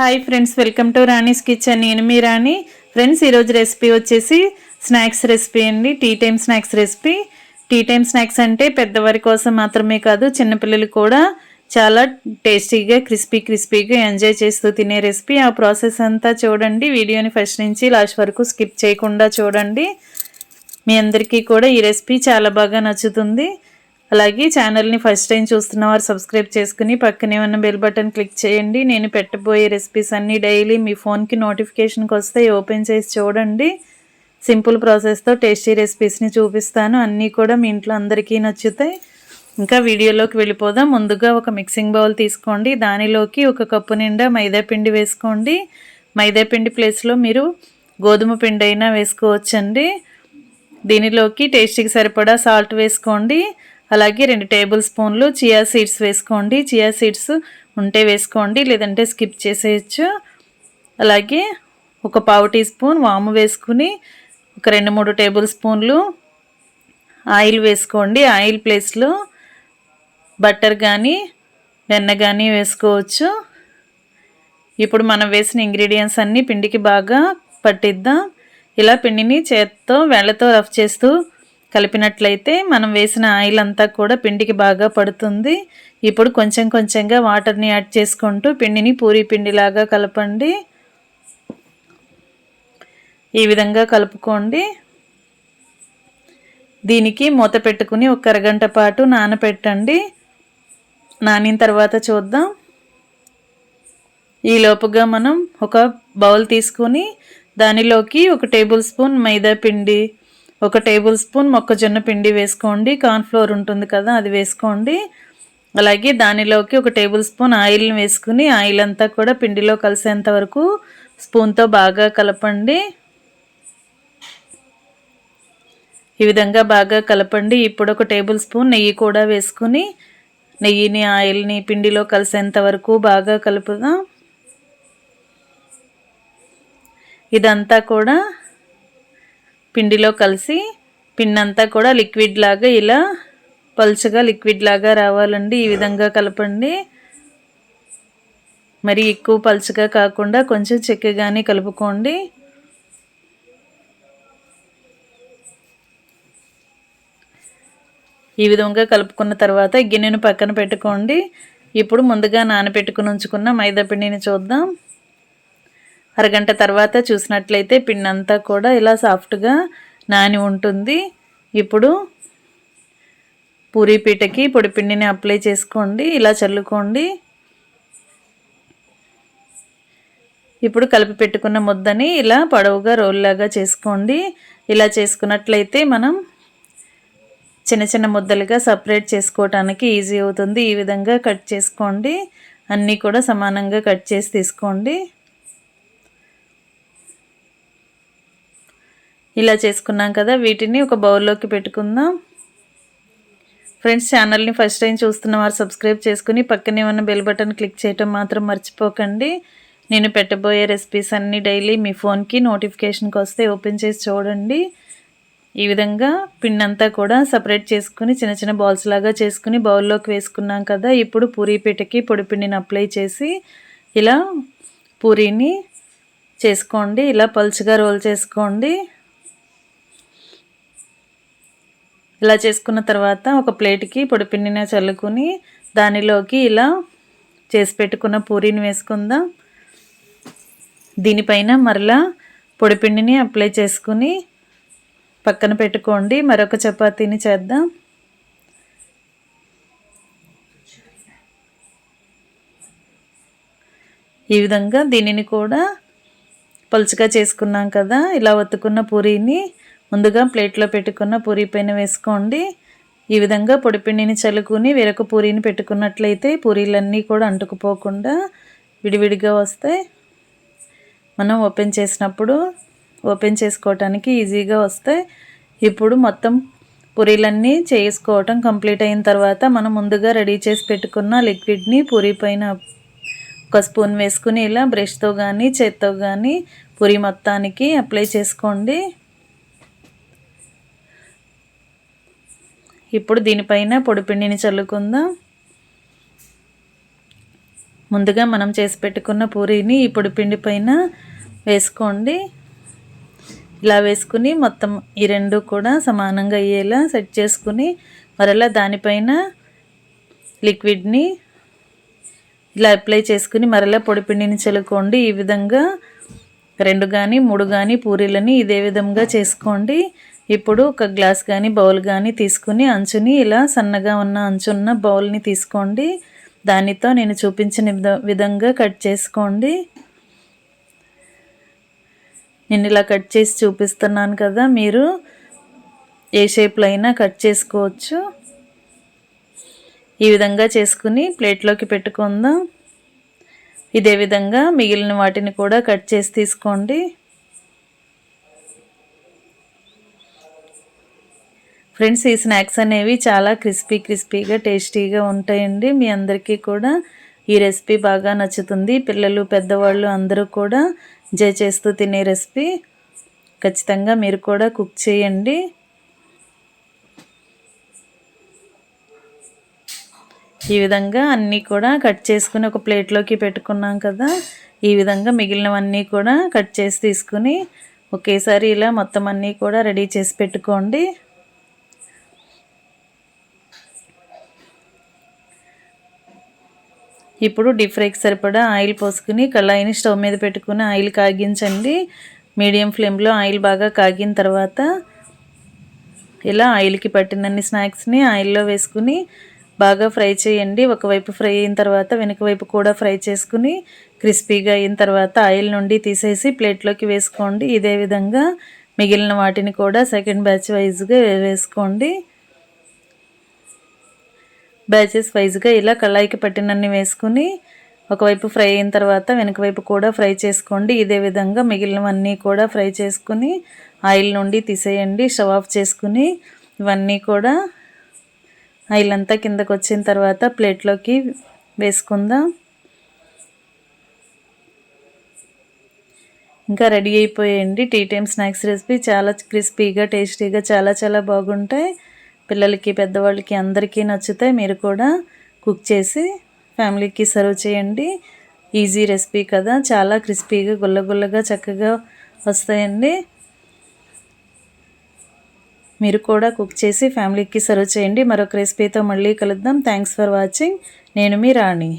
Hi friends welcome to Rani's kitchen. నేను మీ Rani. Friends ఈరోజు రెసిపీ వచ్చేసి స్నాక్స్ రెసిపీ అండి. Tea time snacks recipe. Tea time snacks అంటే పెద్దవారి కోసం మాత్రమే కాదు చిన్నపిల్లలు కూడా చాలా టేస్టీగా క్రిస్పీ క్రిస్పీగా ఎంజాయ్ చేస్తూ తినే రెసిపీ. ఆ ప్రాసెస్ అంతా చూడండి. వీడియోని ఫస్ట్ నుంచి లాస్ట్ వరకు స్కిప్ చేయకుండా చూడండి. మీ అందరికీ కూడా ఈ రెసిపీ చాలా బాగా నచ్చుతుంది. అలాగే ఛానల్ని ఫస్ట్ టైం చూస్తున్న వారు సబ్స్క్రైబ్ చేసుకుని పక్కనే ఉన్న బెల్ బటన్ క్లిక్ చేయండి. నేను పెట్టబోయే రెసిపీస్ అన్నీ డైలీ మీ ఫోన్కి నోటిఫికేషన్కి వస్తే ఓపెన్ చేసి చూడండి. సింపుల్ ప్రాసెస్తో టేస్టీ రెసిపీస్ని చూపిస్తాను. అన్నీ కూడా మీ ఇంట్లో అందరికీ నచ్చుతాయి. ఇంకా వీడియోలోకి వెళ్ళిపోదాం. ముందుగా ఒక మిక్సింగ్ బౌల్ తీసుకోండి. దానిలోకి ఒక కప్పు నిండా మైదా పిండి వేసుకోండి. మైదా పిండి ప్లేస్లో మీరు గోధుమ పిండి అయినా వేసుకోవచ్చండి. దీనిలోకి టేస్టీకి సరిపడా సాల్ట్ వేసుకోండి. అలాగే రెండు టేబుల్ స్పూన్లు చియా సీడ్స్ వేసుకోండి. చియా సీడ్స్ ఉంటే వేసుకోండి లేదంటే స్కిప్ చేసేయచ్చు. అలాగే ఒక పావు టీ స్పూన్ వాము వేసుకుని ఒక రెండు మూడు టేబుల్ స్పూన్లు ఆయిల్ వేసుకోండి. ఆయిల్ ప్లేస్లో బటర్ కానీ వెన్న కానీ వేసుకోవచ్చు. ఇప్పుడు మనం వేసిన ఇంగ్రీడియంట్స్ అన్నీ పిండికి బాగా పట్టిద్దాం. ఇలా పిండిని చేత్తో వేళ్ళతో రఫ్ చేస్తూ కలిపినట్లయితే మనం వేసిన ఆయిల్ అంతా కూడా పిండికి బాగా పడుతుంది. ఇప్పుడు కొంచెం కొంచెంగా వాటర్ని యాడ్ చేసుకుంటూ పిండిని పూరి పిండిలాగా కలపండి. ఈ విధంగా కలుపుకోండి. దీనికి మూత పెట్టుకుని ఒక అరగంట పాటు నానపెట్టండి. నానిన తర్వాత చూద్దాం. ఈ లోపుగా మనం ఒక బౌల్ తీసుకొని దానిలోకి ఒక టేబుల్ స్పూన్ మైదా పిండి ఒక టేబుల్ స్పూన్ మొక్కజొన్న పిండి వేసుకోండి. కార్న్ఫ్లోర్ ఉంటుంది కదా అది వేసుకోండి. అలాగే దానిలోకి ఒక టేబుల్ స్పూన్ ఆయిల్ని వేసుకుని ఆయిల్ అంతా కూడా పిండిలో కలిసేంత వరకు స్పూన్తో బాగా కలపండి. ఈ విధంగా బాగా కలపండి. ఇప్పుడు ఒక టేబుల్ స్పూన్ నెయ్యి కూడా వేసుకుని నెయ్యిని ఆయిల్ని పిండిలో కలిసేంత వరకు బాగా కలుపుదాం. ఇదంతా కూడా పిండిలో కలిసి పిండంతా కూడా లిక్విడ్ లాగా ఇలా పలుచగా లిక్విడ్ లాగా రావాలండి. ఈ విధంగా కలపండి. మరి ఎక్కువ పలుచగా కాకుండా కొంచెం చెక్కగానే కలుపుకోండి. ఈ విధంగా కలుపుకున్న తర్వాత గిన్నెను పక్కన పెట్టుకోండి. ఇప్పుడు ముందుగా నానబెట్టుకుని ఉంచుకున్న మైదా పిండిని చూద్దాం. అరగంట తర్వాత చూసినట్లయితే పిండి అంతా కూడా ఇలా సాఫ్ట్గా నాని ఉంటుంది. ఇప్పుడు పూరీ పీటకి పొడి పిండిని అప్లై చేసుకోండి ఇలా చల్లుకోండి. ఇప్పుడు కలిపి పెట్టుకున్న ముద్దని ఇలా పొడవుగా రోల్లాగా చేసుకోండి. ఇలా చేసుకున్నట్లయితే మనం చిన్న చిన్న ముద్దలుగా సపరేట్ చేసుకోవటానికి ఈజీ అవుతుంది. ఈ విధంగా కట్ చేసుకోండి. అన్నీ కూడా సమానంగా కట్ చేసి తీసుకోండి. ఇలా చేసుకున్నాం కదా వీటిని ఒక బౌల్లోకి పెట్టుకుందాం. ఫ్రెండ్స్ ఛానల్ని ఫస్ట్ టైం చూస్తున్న వారు సబ్స్క్రైబ్ చేసుకుని పక్కనే ఉన్న బెల్ బటన్ క్లిక్ చేయటం మాత్రం మర్చిపోకండి. నేను పెట్టబోయే రెసిపీస్ అన్నీ డైలీ మీ ఫోన్కి నోటిఫికేషన్కి వస్తే ఓపెన్ చేసి చూడండి. ఈ విధంగా పిండి అంతా కూడా సపరేట్ చేసుకుని చిన్న చిన్న బాల్స్ లాగా చేసుకుని బౌల్లోకి వేసుకున్నాం కదా ఇప్పుడు పూరీ పీటకి పొడి పిండిని అప్లై చేసి ఇలా పూరీని చేసుకోండి. ఇలా పలుచగా రోల్ చేసుకోండి. ఇలా చేసుకున్న తర్వాత ఒక ప్లేట్కి పొడిపిండిని చల్లుకొని దానిలోకి ఇలా చేసి పెట్టుకున్న పూరీని వేసుకుందాం. దీనిపైన మరలా పొడిపిండిని అప్లై చేసుకుని పక్కన పెట్టుకోండి. మరొక చపాతీని చేద్దాం. ఈ విధంగా దీనిని కూడా పలుచగా చేసుకున్నాం కదా ఇలా ఒత్తుకున్న పూరీని ముందుగా ప్లేట్లో పెట్టుకున్న పూరి పైన వేసుకోండి. ఈ విధంగా పొడిపిండిని చల్లుకుని వేరొక పూరీని పెట్టుకున్నట్లయితే పూరీలన్నీ కూడా అంటుకుపోకుండా విడివిడిగా వస్తాయి. మనం ఓపెన్ చేసినప్పుడు ఓపెన్ చేసుకోవటానికి ఈజీగా వస్తాయి. ఇప్పుడు మొత్తం పూరీలన్నీ చేసుకోవటం కంప్లీట్ అయిన తర్వాత మనం ముందుగా రెడీ చేసి పెట్టుకున్న లిక్విడ్ని పూరీ పైన ఒక స్పూన్ వేసుకుని ఇలా బ్రష్తో కానీ చేత్తో కానీ పూరి మొత్తానికి అప్లై చేసుకోండి. ఇప్పుడు దీనిపైన పొడిపిండిని చల్లుకుందాం. ముందుగా మనం చేసి పెట్టుకున్న పూరీని ఈ పొడిపిండి పైన వేసుకోండి. ఇలా వేసుకుని మొత్తం ఈ రెండు కూడా సమానంగా అయ్యేలా సెట్ చేసుకుని మరలా దానిపైన లిక్విడ్ని ఇలా అప్లై చేసుకుని మరలా పొడిపిండిని చల్లుకోండి. ఈ విధంగా రెండు కానీ మూడు కానీ పూరీలని ఇదే విధంగా చేసుకోండి. ఇప్పుడు ఒక గ్లాస్ కానీ బౌల్ కానీ తీసుకుని అంచుని ఇలా సన్నగా ఉన్న అంచున్న బౌల్ని తీసుకోండి. దానితో నేను చూపించిన విధంగా కట్ చేసుకోండి. నేను ఇలా కట్ చేసి చూపిస్తున్నాను కదా మీరు ఏ షేప్లో అయినా కట్ చేసుకోవచ్చు. ఈ విధంగా చేసుకుని ప్లేట్లోకి పెట్టుకుందాం. ఇదే విధంగా మిగిలిన వాటిని కూడా కట్ చేసి తీసుకోండి. ఫ్రెండ్స్ ఈ స్నాక్స్ అనేవి చాలా క్రిస్పీ క్రిస్పీగా టేస్టీగా ఉంటాయండి. మీ అందరికీ కూడా ఈ రెసిపీ బాగా నచ్చుతుంది. పిల్లలు పెద్దవాళ్ళు అందరూ కూడా జయ చేస్తూ తినే రెసిపీ ఖచ్చితంగా మీరు కూడా కుక్ చేయండి. ఈ విధంగా అన్నీ కూడా కట్ చేసుకుని ఒక ప్లేట్లోకి పెట్టుకున్నాం కదా. ఈ విధంగా మిగిలినవన్నీ కూడా కట్ చేసి తీసుకుని ఒకేసారి ఇలా మొత్తం అన్నీ కూడా రెడీ చేసి పెట్టుకోండి. ఇప్పుడు డీప్ ఫ్రైకి సరిపడా ఆయిల్ పోసుకుని కళాయిని స్టవ్ మీద పెట్టుకుని ఆయిల్ కాగించండి. మీడియం ఫ్లేమ్లో ఆయిల్ బాగా కాగిన తర్వాత ఇలా ఆయిల్కి పట్టినన్ని స్నాక్స్ని ఆయిల్లో వేసుకుని బాగా ఫ్రై చేయండి. ఒకవైపు ఫ్రై అయిన తర్వాత వెనుక వైపు కూడా ఫ్రై చేసుకుని క్రిస్పీగా అయిన తర్వాత ఆయిల్ నుండి తీసేసి ప్లేట్లోకి వేసుకోండి. ఇదే విధంగా మిగిలిన వాటిని కూడా సెకండ్ బ్యాచ్ వైజ్గా వేసుకోండి. బ్యాచెస్ వైజ్గా ఇలా కళాయికి పట్టినన్ని వేసుకుని ఒకవైపు ఫ్రై అయిన తర్వాత వెనక వైపు కూడా ఫ్రై చేసుకోండి. ఇదే విధంగా మిగిలినవన్నీ కూడా ఫ్రై చేసుకుని ఆయిల్ నుండి తీసేయండి. స్టవ్ ఆఫ్ చేసుకుని ఇవన్నీ కూడా ఆయిల్ అంతా కిందకు వచ్చిన తర్వాత ప్లేట్లోకి వేసుకుందాం. ఇంకా రెడీ అయిపోయాయండి టీ టైమ్ స్నాక్స్ రెసిపీ చాలా క్రిస్పీగా టేస్టీగా చాలా చాలా బాగుంటాయి. పిల్లలకి పెద్దవాళ్ళకి అందరికీ నచ్చితే మీరు కూడా కుక్ చేసి ఫ్యామిలీకి సర్వ్ చేయండి. ఈజీ రెసిపీ కదా. చాలా క్రిస్పీగా గుల్లగుల్లగా చక్కగా వస్తాయండి. మీరు కూడా కుక్ చేసి ఫ్యామిలీకి సర్వ్ చేయండి. మరొక రెసిపీతో మళ్ళీ కలుద్దాం. Thanks for watching. నేను మీ రాణి.